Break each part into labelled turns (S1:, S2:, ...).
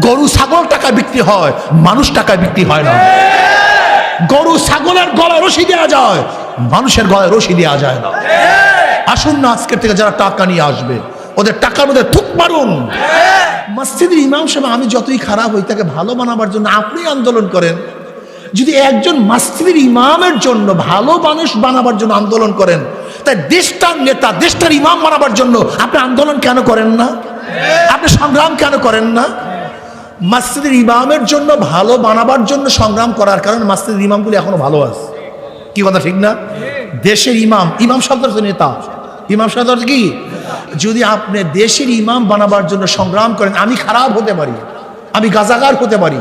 S1: গরু, ছাগল টাকা বিক্রি হয়, মানুষ টাকা বিক্রি হয় না। গরু, ছাগলের গলায় রশি দেওয়া যায়, মানুষের গলায় রশি দেওয়া যায় না। আসুন না আজকের থেকে যারা টাকা নিয়ে আসবে, ওদের টাকার মধ্যে থুক মারুন। মসজিদের ইমাম সাহেব, আমি যতই খারাপ হই, তাকে ভালো বানাবার জন্য আপনি আন্দোলন করেন। যদি একজন মসজিদের ইমামের জন্য ভালো মানুষ বানাবার জন্য আন্দোলন করেন, তাই দেশটার নেতা, দেশটার ইমাম বানাবার জন্য আপনি আন্দোলন কেন করেন না? আপনি সংগ্রাম কেন করেন না? মসজিদের ইমামের জন্য ভালো বানাবার জন্য সংগ্রাম করার কারণে মসজিদের ইমামগুলি এখনও ভালো আছে। কি কথা, ঠিক না? দেশের ইমাম ইমাম শব্দ নেতা। ইমাম শব্দ কি? যদি আপনি দেশের ইমাম বানাবার জন্য সংগ্রাম করেন, আমি খারাপ হতে পারি, আমি গাজাগার হতে পারি,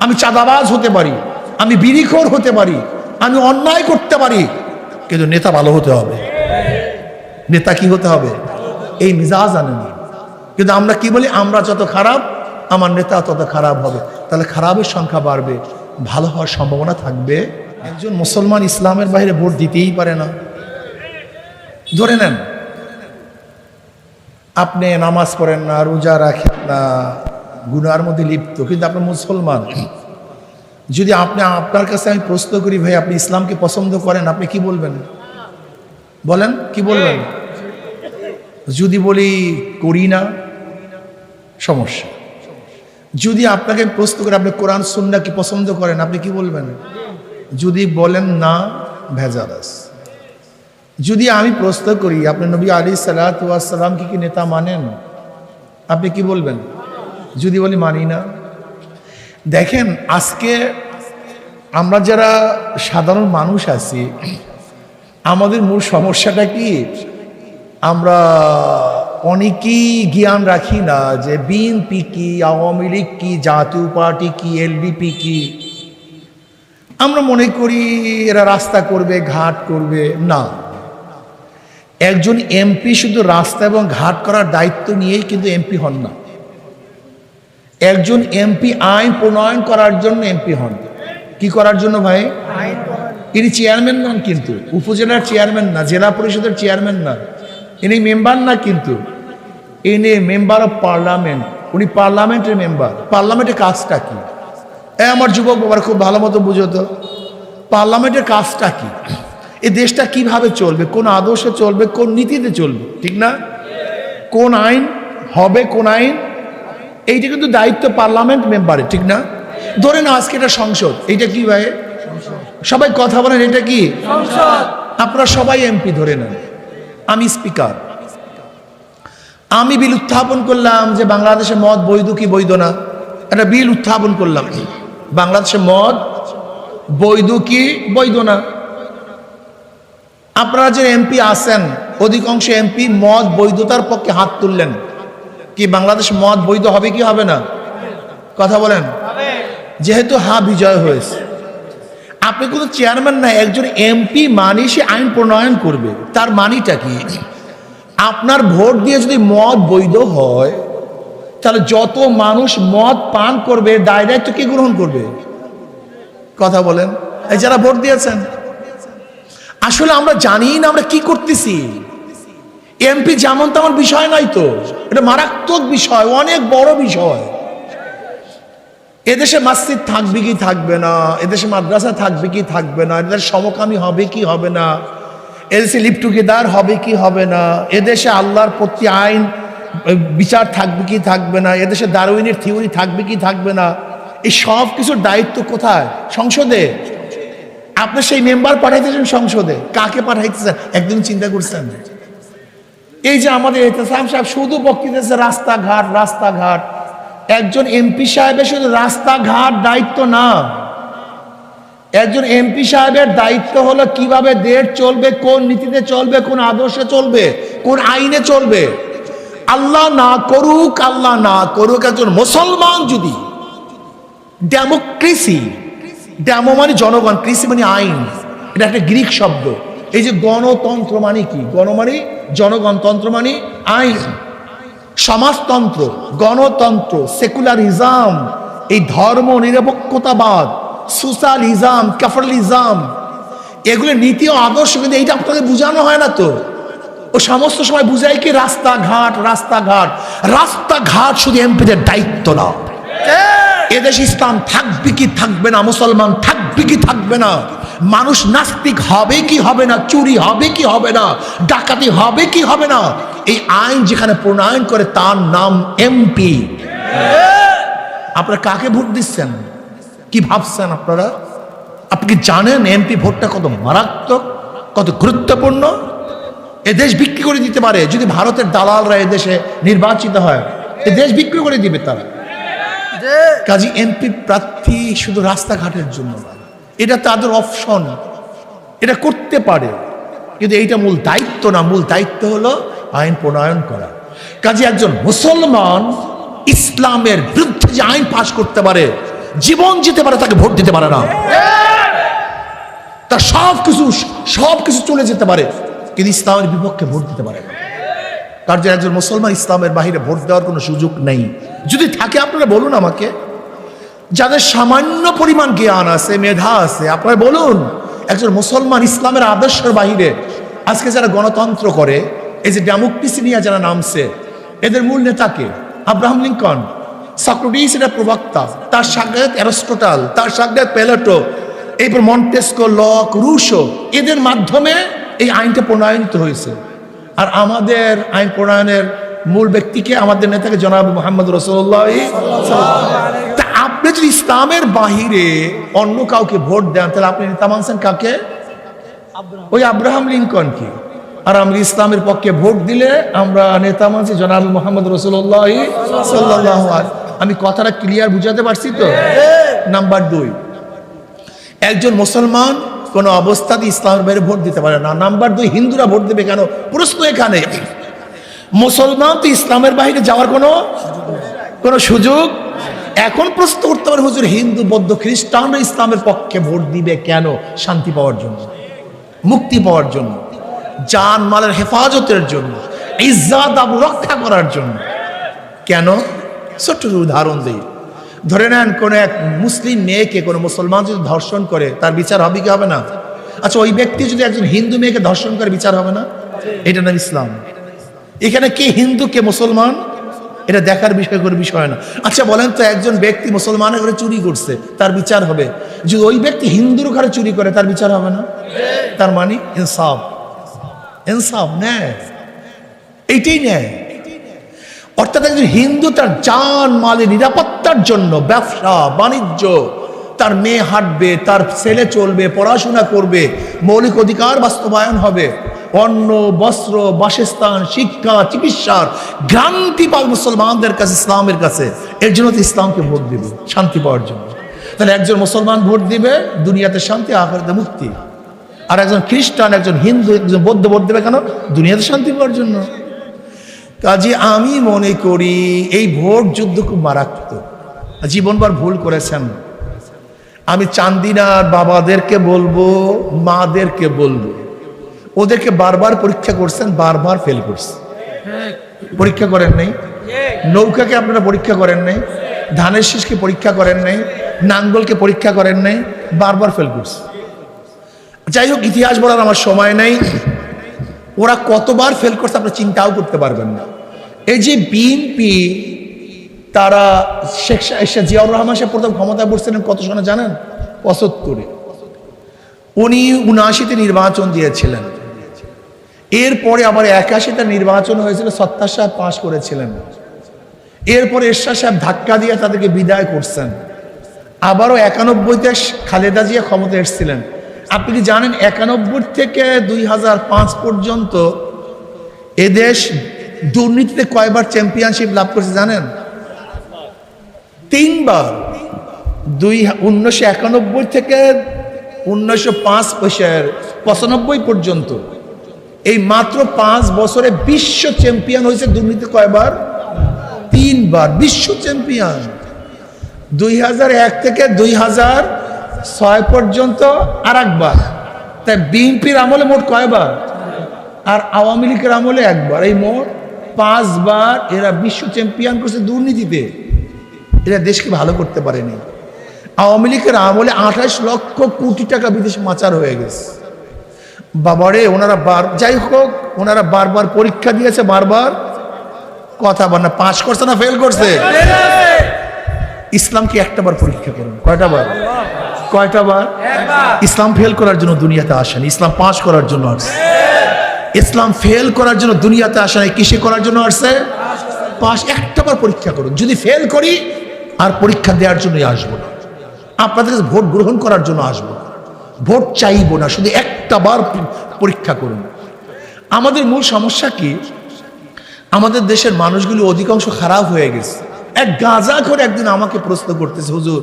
S1: আমি চাঁদাবাজ হতে পারি, আমি বিড়িখোর হতে পারি, আমি অন্যায় করতে পারি, কিন্তু নেতা ভালো হতে হবে। নেতা কি হতে হবে? এই মিজাজ আনেনি। কিন্তু আমরা কি বলি? আমরা যত খারাপ আমার নেতা তত খারাপ হবে। তাহলে খারাপের সংখ্যা বাড়বে, ভালো হওয়ার সম্ভাবনা থাকবে। একজন মুসলমান ইসলামের বাইরে ভোট দিতেই পারে না। ধরে নেন, আপনি নামাজ পড়েন না, রোজা রাখেন না, গুনার মধ্যে লিপ্ত, কিন্তু আপনি মুসলমান। যদি আপনি, আপনার কাছে আমি প্রশ্ন করি, ভাই, আপনি ইসলামকে পছন্দ করেন? আপনি কি বলবেন? বলেন, কি বলবেন? যদি বলি, করি না, সমস্যা। যদি আপনাকে প্রশ্ন করে, আপনি কোরআন, সুন্না কি পছন্দ করেন, আপনি কি বলবেন? যদি বলেন না, ভেজাল যদি আমি প্রশ্ন করি, আপনি নবী আলী সালাতাম কি কি নেতা মানেন? আপনি কি বলবেন? যদি বলি, মানি না। দেখেন, আজকে আমরা যারা সাধারণ মানুষ আছি, আমাদের মূল সমস্যাটা কি? আমরা অনেকেই জ্ঞান রাখি না যে বিএনপি কি, আওয়ামী লীগ কি, জাতীয় পার্টি কি এলডিপি কি। আমরা মনে করি এরা রাস্তা করবে, ঘাট করবে, না। একজন এমপি শুধু রাস্তা এবং ঘাট করার দায়িত্ব নিয়েই কিন্তু এমপি হন না। একজন এমপি আইন প্রণয়ন করার জন্য এমপি হন। কি করার জন্য ভাই? ইনি চেয়ারম্যান নন কিন্তু, উপজেলার চেয়ারম্যান না, জেলা পরিষদের চেয়ারম্যান না। ইনি মেম্বার না কিন্তু। ইনি মেম্বার অফ পার্লামেন্ট। উনি পার্লামেন্টের মেম্বার। পার্লামেন্টের কাজটা কি? এ আমার যুবক বাবার খুব ভালো মতো বুঝতো পার্লামেন্টের কাজটা কি? এই দেশটা কীভাবে চলবে? কোন আদর্শে চলবে? কোন নীতিতে চলবে? ঠিক না? কোন আইন হবে? কোন আইন? এইটা কিন্তু দায়িত্ব পার্লামেন্ট মেম্বারের ঠিক না? ধরে না আজকে এটা সংসদ। এইটা কি ভাই? সবাই কথা বলেন এটা কি? আপনারা সবাই এমপি ধরে নেন। আমি স্পিকার। আমি বিল উত্থাপন করলাম যে বাংলাদেশে মদ বৈধ কি বৈধ না? একটা বিল উত্থাপন করলাম। বাংলাদেশে মদ বৈধ কি বৈধ না? আপনারা যে এমপি আছেন, অধিকাংশ এমপি মদ বৈধতার পক্ষে হাত তুললেন। কি বাংলাদেশ মদ বৈধ হবে কি হবে না? কথা বলেন। যেহেতু হা বিজয় হয়েছে। আপনি কোনো চেয়ারম্যান না, একজন এমপি মানি সে আইন প্রণয়ন করবে। তার মানিটা কি? আপনার ভোট দিয়ে যদি মদ বৈধ হয়, তাহলে যত মানুষ মদ পান করবে দায়িত্ব কে গ্রহণ করবে? কথা বলেন। এই যারা ভোট দিয়েছেন, আসলে আমরা জানি না আমরা কি করতেছি। এমপি যেমন তেমন বিষয় নাই তো। এটা মারাত্মক বিষয়, অনেক বড় বিষয়। এদেশে মসজিদ থাকবে কি থাকবে না? এদেশে মাদ্রাসা থাকবে কি থাকবে না? এদের সমকামী হবে কি হবে না? এদেশে লিপ টুগেদার হবে কি হবে না? এদেশে আল্লাহর প্রতি আইন বিচার থাকবে কি থাকবে না? এদেশে দারুইনের থিওরি থাকবে কি থাকবে না? এই সব কিছুর দায়িত্ব কোথায়? সংসদে? আপনি সেই মেম্বার পাঠাইতেছেন সংসদে। কাকে পাঠাইতেছেন? একদিন চিন্তা করছেন। এই যে আমাদের এহতেসাম সাহেব শুধু বক্তৃতেছে রাস্তাঘাট রাস্তাঘাট। একজন এমপি সাহেবের শুধু রাস্তাঘাট দায়িত্ব না। একজন এমপি সাহেবের দায়িত্ব হলো কীভাবে দেশ চলবে, কোন নীতিতে চলবে, কোন আদর্শে চলবে, কোন আইনে চলবে। আল্লাহ না করুক, আল্লাহ না করুক, একজন মুসলমান যদি ডেমোক্রেসি ডেমো মানে জনগণ, কৃষি মানে আইন, এটা একটা গ্রিক শব্দ। এই যে গণতন্ত্র মানে কি? গণ মানে জনগণতন্ত্র মানে আইন। সমাজতন্ত্র, গণতন্ত্র, সেকুলারিজম, এই ধর্ম নিরপেক্ষতাবাদ সোশ্যালিজম ক্যাপিটালিজম এগুলো নীতি ও আদর্শ কিন্তু এইটা আপনাদের বোঝানো হয় না তো? ও সমস্ত সময় বুঝায় কি রাস্তাঘাট রাস্তাঘাট? রাস্তাঘাট শুধু এমপিদের দায়িত্ব না। এদেশ ইসলাম থাকবে কি থাকবে না মুসলমান থাকবে কি থাকবে না? মানুষ নাস্তিক হবে কি হবে না চুরি হবে কি হবে না ডাকাতি হবে কি হবে না? এই আইন যেখানে প্রণয়ন করে তার নাম এমপি। আপনারা কাকে ভোট দিচ্ছেন? কি ভাবছেন আপনারা? আপনি কি জানেন এমপি ভোটটা কত মারাত্মক কত গুরুত্বপূর্ণ? এ দেশ বিক্রি করে দিতে পারে যদি ভারতের দালালরা এদেশে নির্বাচিত হয় এ দেশ বিক্রি করে দিবে তারা। কাজী এমপি প্রার্থী শুধু রাস্তাঘাটের জন্য। এটা তাদের অপশন এটা করতে পারে। কিন্তু এইটা মূল দায়িত্ব না মূল দায়িত্ব হলো আইন প্রণয়ন করা। কাজে একজন মুসলমান ইসলামের বিরুদ্ধে যে আইন পাশ করতে পারে জীবন যেতে পারে, তাকে ভোট দিতে পারে না। তার সব কিছু সব কিছু চলে যেতে পারে, কিন্তু ইসলামের বিপক্ষে ভোট দিতে পারে না। তার যে একজন মুসলমান ইসলামের বাহিরে ভোট দেওয়ার কোনো সুযোগ নেই। যদি থাকে, আপনারা বলুন আমাকে। যাদের সামান্য পরিমাণ জ্ঞান আছে, মেধা আছে, আপনারা বলুন, একজন মুসলমান ইসলামের আদর্শের বাহিরে আজকে যারা গণতন্ত্র করে, এই যে ডেমোক্রেসি নিয়ে যারা নামছে, এদের মূল নেতাকে আব্রাহাম লিঙ্কন। সক্রেটিস এটা প্রবক্তা তার সাক্ষাৎ অ্যারস্টোটাল তার সাক্ষাৎ পেলেটো এরপর মন্টেস্কো লক রুশো এদের মাধ্যমে এই আইনটা প্রণয়নিত হয়েছে। আর আমাদের আইন প্রণয়নের মূল ব্যক্তিকে আমাদের নেতাকে জনাব মোহাম্মদ রসুল্লাহ তা আপনি যদি ইসলামের বাহিরে অন্য কাউকে ভোট দেন তাহলে আপনি নেতা মানছেন কাকে? ওই আব্রাহাম লিঙ্কন কি? আর আমরা ইসলামের পক্ষে ভোট দিলে আমরা নেতা মানছি জনাব মোহাম্মদ রসুল্লাহ সাল্লাহ আমি কথাটা ক্লিয়ার বুঝাতে পারছি তো? নাম্বার দুই। একজন মুসলমান কোন অবস্থাতে ইসলামের বাইরে ভোট দিতে পারে না। নাম্বার দুই, হিন্দুরা ভোট দেবে কেন? প্রশ্ন এখানে। মুসলমান তো ইসলামের বাইরে যাওয়ার কোনো কোনো সুযোগ? এখন প্রশ্ন করতে পারে, হুজুর, হিন্দু, বৌদ্ধ, খ্রিস্টানরা ইসলামের পক্ষে ভোট দিবে কেন? শান্তি পাওয়ার জন্য, মুক্তি পাওয়ার জন্য জান মালের হেফাজতের জন্য, ইজ্জাত আবু রক্ষা করার জন্য। কেন? ছোট্ট উদাহরণ দিই। ধরে নেন কোনো এক মুসলিম মেয়েকে কোনো মুসলমান যদি ধর্ষণ করে, তার বিচার হবে কি হবে না? আচ্ছা ওই ব্যক্তি যদি একজন হিন্দু মেয়েকে ধর্ষণ করে, বিচার হবে না? এটা না ইসলাম। এখানে কে হিন্দু, কে মুসলমান, এটা দেখার বিষয় করে বিষয় না। আচ্ছা বলেন তো একজন ব্যক্তি মুসলমানের ঘরে চুরি করছে, তার বিচার হবে। যদি ওই ব্যক্তি হিন্দুর ঘরে চুরি করে, তার বিচার হবে না? তার মানে ইনসাফ। ইনসাফ ন্যায়। এইটাই ন্যায়। অর্থাৎ একজন হিন্দু তার জান, মালের নিরাপত্তার জন্য ব্যবসা, বাণিজ্য, তার মেয়ে হাঁটবে, তার ছেলে চলবে, পড়াশোনা করবে, মৌলিক অধিকার বাস্তবায়ন হবে। অন্ন, বস্ত্র, বাসস্থান, শিক্ষা, চিকিৎসার গ্রান্তি পাবে মুসলমানদের কাছে, ইসলামের কাছে। এর জন্য তো ইসলামকে ভোট দিবে, শান্তি পাওয়ার জন্য। তাহলে একজন মুসলমান ভোট দিবে, দুনিয়াতে শান্তি, আখেরাতে মুক্তি। আর একজন খ্রিস্টান, একজন হিন্দু, একজন বৌদ্ধ ভোট দেবে কেন? দুনিয়াতে শান্তি পাওয়ার জন্য। কাজে আমি মনে করি এই ভোট যুদ্ধ খুব মারাত্মক। জীবনবার ভুল করেছেন। আমি চান্দিনার বাবাদেরকে বলব, মাদেরকে বলব। ওদেরকে বারবার পরীক্ষা করছেন, বারবার ফেল করছে। পরীক্ষা করেন নাই? নৌকাকে আপনারা পরীক্ষা করেন নাই? ধানের শীষকে পরীক্ষা করেন নাই? নাঙ্গলকে পরীক্ষা করেন নাই? বারবার ফেল করছে। যাই হোক, ইতিহাস বলার আমার সময় নেই। ওরা কতবার ফেল করছে আপনারা চিন্তাও করতে পারবেন না। এই যে বিএনপি তারা শেখ জিয়াউর রহমান সাহেব প্রথম ক্ষমতায় বসছিলেন কত সনে জানেন? পঁচাত্তরে। উনি উনআশিতে নির্বাচন দিয়েছিলেন। এরপরে আবার একাশিতে নির্বাচন হয়েছিল, সত্তার সাহেব পাশ করেছিলেন। এরপরে এরশাদ সাহেব ধাক্কা দিয়ে তাদেরকে বিদায় করছেন। আবারও একানব্বইতে খালেদা জিয়া ক্ষমতা এসেছিলেন। আপনি কি জানেন একানব্বই থেকে দুই হাজার পাঁচ পর্যন্ত এদেশ দুর্নীতিতে কয়বার চ্যাম্পিয়নশিপ লাভ করেছে জানেন? তিনবার। দুই উনিশশো একানব্বই থেকে উনিশশো পাঁচ পঁচানব্বই পর্যন্ত। এই মাত্র পাঁচ বছরে বিশ্ব চ্যাম্পিয়ন হয়েছে দুর্নীতি কয়বার? তিনবার। বিশ্ব চ্যাম্পিয়ন দুই হাজার এক থেকে দুই হাজার ছয় পর্যন্ত আর একবার তাই বিএনপির আমলে মোট কয়বার? আর আওয়ামী লীগের আমলে একবার। এই মোট পাঁচবার এরা বিশ্ব চ্যাম্পিয়ন করছে দুর্নীতিতে। এরা দেশকে ভালো করতে পারেনি। আওয়ামী লীগের আমলে আঠাশ লক্ষ কোটি টাকা বিদেশে মাচার হয়ে গেছে। বাবারে ওনারা বার যাই হোক ওনারা বারবার পরীক্ষা দিয়েছে বারবার। কথা বল না পাশ করছে না ফেল করছে? ইসলামকে একটা বার পরীক্ষা করুন। কয়টা বার কয়টা বার? ইসলাম ফেল করার জন্য দুনিয়াতে আসেন ইসলাম পাস করার জন্য আসছে ইসলাম ফেল করার জন্য দুনিয়াতে আসে নাই কিসে করার জন্য আসছে পাস একটা বার পরীক্ষা করুন। যদি ফেল করি আর পরীক্ষা দেওয়ার জন্যই আসব না। আপনাদের কাছে ভোট গ্রহণ করার জন্য আসব না। ভোট চাইব না শুধু একটা বার পরীক্ষা করুন। আমাদের মূল সমস্যা কি? আমাদের দেশের মানুষগুলো অধিকাংশ খারাপ হয়ে গেছে। এক গাঁজা করে একদিন আমাকে প্রশ্ন করতেছে হুজুর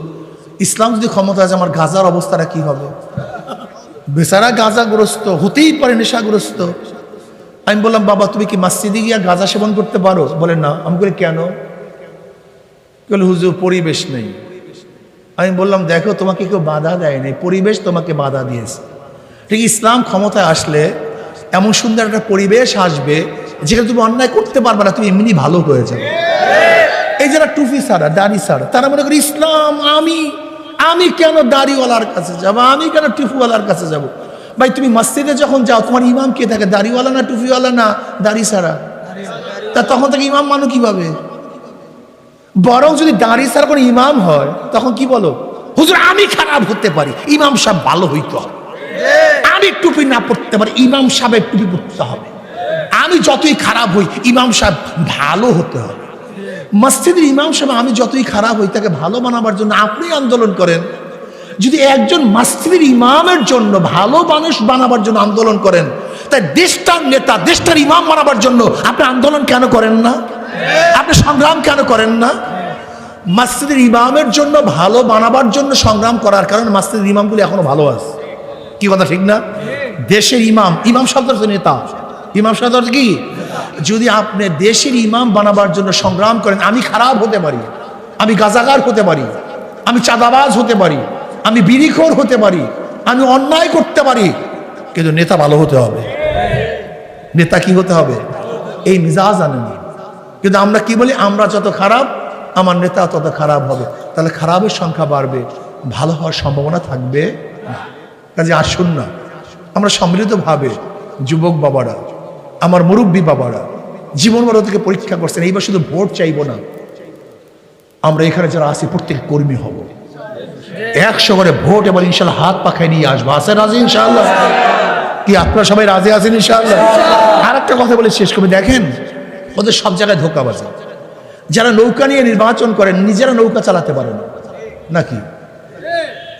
S1: ইসলাম যদি ক্ষমতা আছে, আমার গাজার অবস্থাটা কি হবে? বেচারা গাঁজাগ্রস্ত, হতেই পারে নেশাগ্রস্ত। আমি বললাম, বাবা, তুমি কি মসজিদে গিয়া গাঁজা সেবন করতে পারো? বলে, না। আমি বলি, কেন? বলে, হুজুর, পরিবেশ নেই। আমি বললাম, দেখো, তোমাকে কেউ বাধা দেয় দেয়নি পরিবেশ তোমাকে বাধা দিয়েছে। ঠিক ইসলাম ক্ষমতায় আসলে এমন সুন্দর একটা পরিবেশ আসবে, যেখানে তুমি অন্যায় করতে পারবে না, তুমি এমনি ভালো হয়ে যাবে। এই যারা টুপি ছাড়া, দাড়ি ছাড়া, তারা মনে করে, ইসলাম আমি। আমি কেন দাড়িওয়ালার কাছে যাব? আমি কেন টুপিওয়ালার কাছে যাব? ভাই, তুমি মসজিদে যখন যাও, তোমার ইমাম কে থাকে? দাড়িওয়ালা না টুপিওয়ালা না দাড়ি ছাড়া? তা তখন থেকে ইমাম মানো কীভাবে? বরং যদি দাঁড়ি ছাড়া কোনো ইমাম হয়, তখন কি বলো? হুজুর, আমি খারাপ হতে পারি। ইমাম সাহেব ভালো হইতে হবে। আমি টুপি না পড়তে পারি, ইমাম সাহেবের টুপি পড়তে হবে। আমি যতই খারাপ হই, ইমাম সাহেব ভালো হতে হবে। মসজিদের ইমাম সাহেব, আমি যতই খারাপ হই, তাকে ভালো বানাবার জন্য আপনি আন্দোলন করেন। যদি একজন মসজিদের ইমামের জন্য ভালো মানুষ বানাবার জন্য আন্দোলন করেন, তাই দেশটার নেতা, দেশটার ইমাম বানাবার জন্য আপনি আন্দোলন কেন করেন না? আপনি সংগ্রাম কেন করেন না? মসজিদের ইমামের জন্য ভালো বানাবার জন্য সংগ্রাম করার কারণে মসজিদের ইমামগুলি এখনও ভালো আছে। কি কথা, ঠিক না? দেশের ইমাম ইমাম শব্দ নেতা। ইমাম হচ্ছে কি? যদি আপনি দেশের ইমাম বানাবার জন্য সংগ্রাম করেন, আমি খারাপ হতে পারি, আমি গাজাগার হতে পারি, আমি চাঁদাবাজ হতে পারি, আমি বিড়িখোর হতে পারি, আমি অন্যায় করতে পারি, কিন্তু নেতা ভালো হতে হবে। নেতা কি হতে হবে? এই মিজাজ আনেনি। কিন্তু আমরা কি বলি? আমরা যত খারাপ, আমার নেতা তত খারাপ হবে। তাহলে খারাপের সংখ্যা বাড়বে, ভালো হওয়ার সম্ভাবনা থাকবে কাজে আসুন না। আমরা সম্মিলিতভাবে যুবক বাবারা আমার মুরব্বী বাবারা, জীবন বড় থেকে পরীক্ষা করছেন, এইবার শুধু ভোট চাইব না। আমরা এখানে যারা আছি, প্রত্যেক কর্মী হব। একশো করে ভোট এবার ইনশাল্লাহ হাত পাখায় নিয়ে আসব। আছে রাজি ইনশাল্লাহ? কি আপনারা সবাই রাজি আছেন ইনশাল্লাহ? আর একটা কথা বলে শেষ করবে দেখেন, ওদের সব জায়গায় ধোকা বাজে যারা নৌকা নিয়ে নির্বাচন করেন, নিজেরা নৌকা চালাতে পারে না নাকি?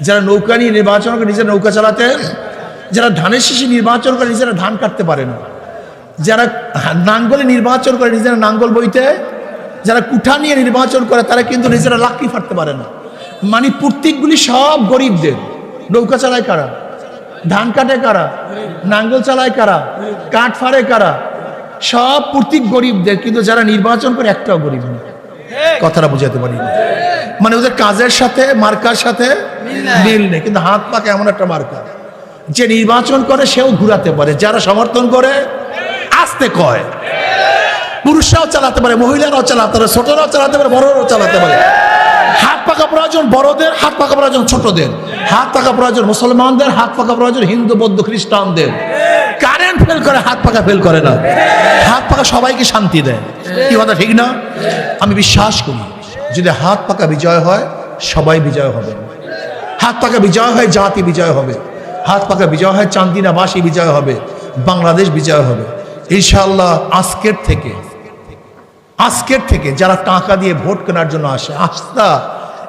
S1: যারা নৌকা নিয়ে নির্বাচন করে, নিজেরা নৌকা চালাতে, যারা ধানের শিশি নির্বাচন করে, নিজেরা ধান কাটতে পারে না যারা নাঙ্গলে নির্বাচন করে নিজেরা নাঙ্গল বইতে, যারা কুঠা নিয়ে নির্বাচন করে, তারা কিন্তু নিজেরা লাকড়ি ফাটতে পারে না। মানে প্রত্যেকগুলি সব গরিবদের। নৌকা চালায় কারা? ধান কাটে কারা? নাঙ্গল চালায় কারা? কাঠ ফাড়ে কারা? সব প্রত্যেক গরিবদের, কিন্তু যারা নির্বাচন করে একটাও গরিব নেই। কথাটা বুঝাতে পারি না। মানে ওদের কাজের সাথে, মার্কার সাথে মিল নেই। কিন্তু হাত পাকে এমন একটা মার্কা। যে নির্বাচন করে, সেও ঘুরাতে পারে। যারা সমর্থন করে আসতে কয়? পুরুষরাও চালাতে পারে, মহিলারাও চালাতে পারে, ছোটরাও চালাতে পারে, বড়রাও চালাতে পারে। হাত পাকা প্রয়োজন বড়দের, হাত পাকা প্রয়োজন ছোটদের। হাত পাকা প্রয়োজন মুসলমানদের, হাত পাকা প্রয়োজন হিন্দু, বৌদ্ধ, খ্রিস্টানদের। কারেন্ট ফেল করে, হাত পাকা ফেল করে না। হাত পাকা সবাইকে শান্তি দেয়। কি কথা, ঠিক না? আমি বিশ্বাস করি, যদি হাত পাকা বিজয় হয়, সবাই বিজয় হবে। হাত পাকা বিজয় হয়, জাতি বিজয় হবে। হাত পাকা বিজয় হয়, চান্দিনাবাসী বিজয় হবে। বাংলাদেশ বিজয় হবে। ইনশাআল্লাহ আজকের থেকে আজকের থেকে যারা টাকা দিয়ে ভোট কেনার জন্য আসে আস্তা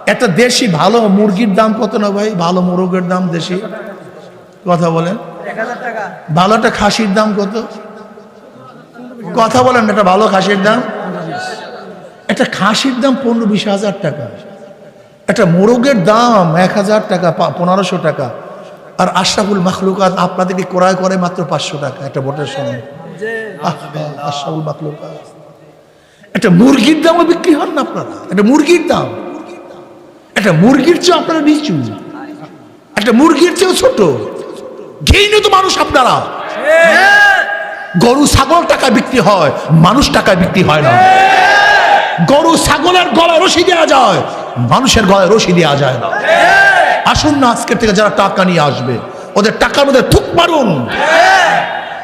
S1: একটা দেশি ভালো মুরগির দাম কত না ভাই? ভালো মুরগের দাম দেশি? কথা বলেন। ভালো একটা খাসির দাম কত? কথা বলেন একটা ভালো খাসির দাম। একটা খাসির দাম পনেরো বিশ হাজার টাকা। একটা মোরগের দাম এক হাজার টাকা পনেরোশো টাকা। আর আশরাফুল মাখলুকাত আপনাদেরকে ক্রয় করে মাত্র পাঁচশো টাকা একটা ভোটের সময়। একটা মুরগির দামও বিক্রি হন না আপনারা? একটা মুরগির দাম। একটা মুরগির চেয়ে আপনারা নিচু। একটা মুরগির চেয়েও ছোট। ঘেইনি তো মানুষ আপনারা। গরু, ছাগল টাকা বিক্রি হয়, মানুষ টাকা বিক্রি হয় না। গরু, ছাগলের গলায় রশি দেওয়া যায়, মানুষের গলায় রশি দেওয়া যায় না। আসুন না আজকের থেকে যারা টাকা নিয়ে আসবে, ওদের টাকার মধ্যে থুক মারুন।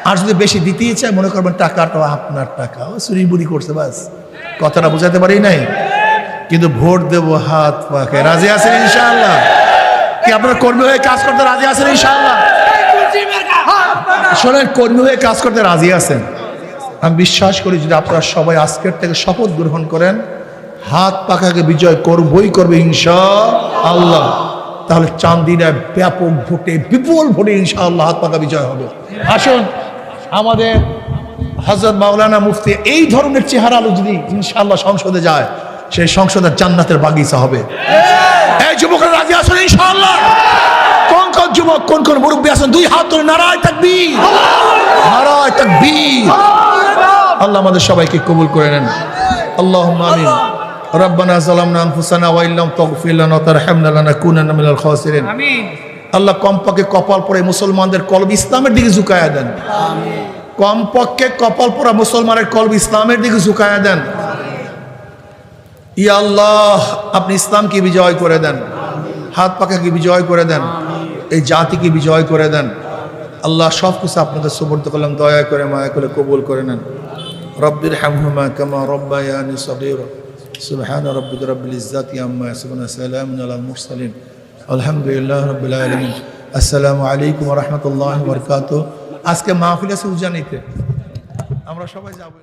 S1: আর যদি বেশি দিতেই চায় মনে করবেন টাকাটা আপনার টাকা। ও চুরি করছে, বাস। কথাটা বোঝাতে পারি নাই? কিন্তু ভোট দেব, হাত পাকে। রাজি আছেন ইনশাআল্লাহ? কি আপনার কর্মী হয়ে কাজ করতে রাজি আছেন ইনশাআল্লাহ? শোনেন, কর্মী হয়ে কাজ করতে রাজি আছেন? আমি বিশ্বাস করি, যদি আপনারা সবাই আজকের থেকে শপথ গ্রহণ করেন, হাত পাখাকে বিজয় করবই করবে ইনশা আল্লাহ তাহলে চান্দিনায় ব্যাপক ভোটে, বিপুল ভোটে ইনশাআল্লাহ হাত পাকা বিজয় হবে। আসুন। আমাদের হজরত মাওলানা মুফতি এই ধরনের চেহারা আলো যদি ইনশাআল্লাহ সংসদে যায় সেই সংসদের জান্নাতের বাগিচা হবে এই যুবকরা রাজি আসুন ইনশাআল্লাহ কোন কোন যুবক কোন কোন মুরব্বী আছেন দুই হাত ধরে নারায় তাকবীর নারায় তাকবীর আল্লাহ আমাদের সবাইকে কবুল করে নেন اللهم آمين ربنا ظلمنا أنفسنا وإن لم تغفر لنا وترحمنا لنكونن من الخاسرين আল্লাহ কমপক্ষে কপাল পরে মুসলমানদের কলব ইসলামের দিকে ঝুঁকায়া দেন। কমপক্ষে কপাল পরা মুসলমানের কলব ইসলামের দিকে ঝুঁকায়া দেন। ইয়া আল্লাহ, আপনি ইসলামকে বিজয় করে দেন। হাত পাখাকে বিজয় করে দেন। এই জাতিকে বিজয় করে দেন। আল্লাহ সব কিছু আপনাদের সুবর্দ করলাম দয়া করে, মায়া করে কবুল করে নেন। রব্বির হামহুমা কামা রব্বায়ানি সগীরা। সুবহান রব্বিক রব্বিল ইজ্জাতি আম্মা ইয়াসিফুন সালামুন আলাল মুরসালিন। আলহামদুলিল্লাহ রাব্বিল আলামিন। আসসালামু আলাইকুম রহমতুল্লাহ বরকাত আজকে মাহফিল আছে উজানিতে। আমরা সবাই যাব।